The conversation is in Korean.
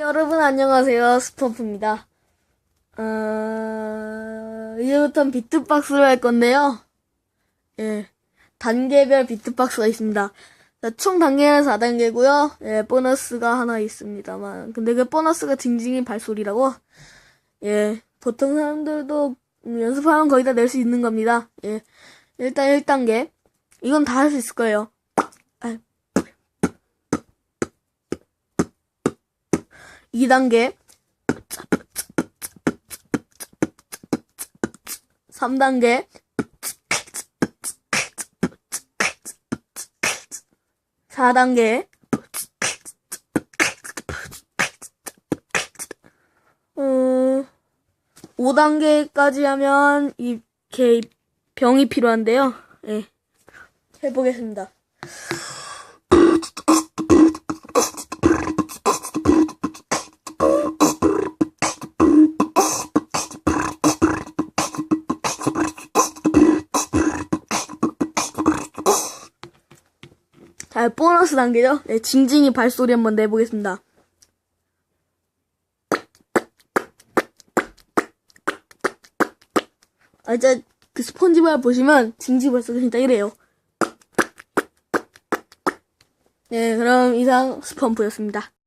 여러분 안녕하세요. 스펌프입니다. 어... 이제부터는 비트박스를 할 건데요. 예 단계별 비트박스가 있습니다. 자, 총 단계는 4단계고요. 예 보너스가 하나 있습니다만. 근데 그 보너스가 징징이 발소리라고? 예 보통 사람들도 음, 연습하면 거의 다 낼 수 있는 겁니다. 예 일단 1단계. 이건 다 할 수 있을 거예요 2단계 3단계 4단계 어, 5단계까지 하면 이렇게 병이 필요한데요. 예. 해보겠습니다. 자, 보너스 단계죠? 네, 징징이 발소리 한번 내보겠습니다. 아, 진짜, 그 스폰지밥 보시면 징징이 발소리 진짜 이래요. 네, 그럼 이상 스펀프였습니다.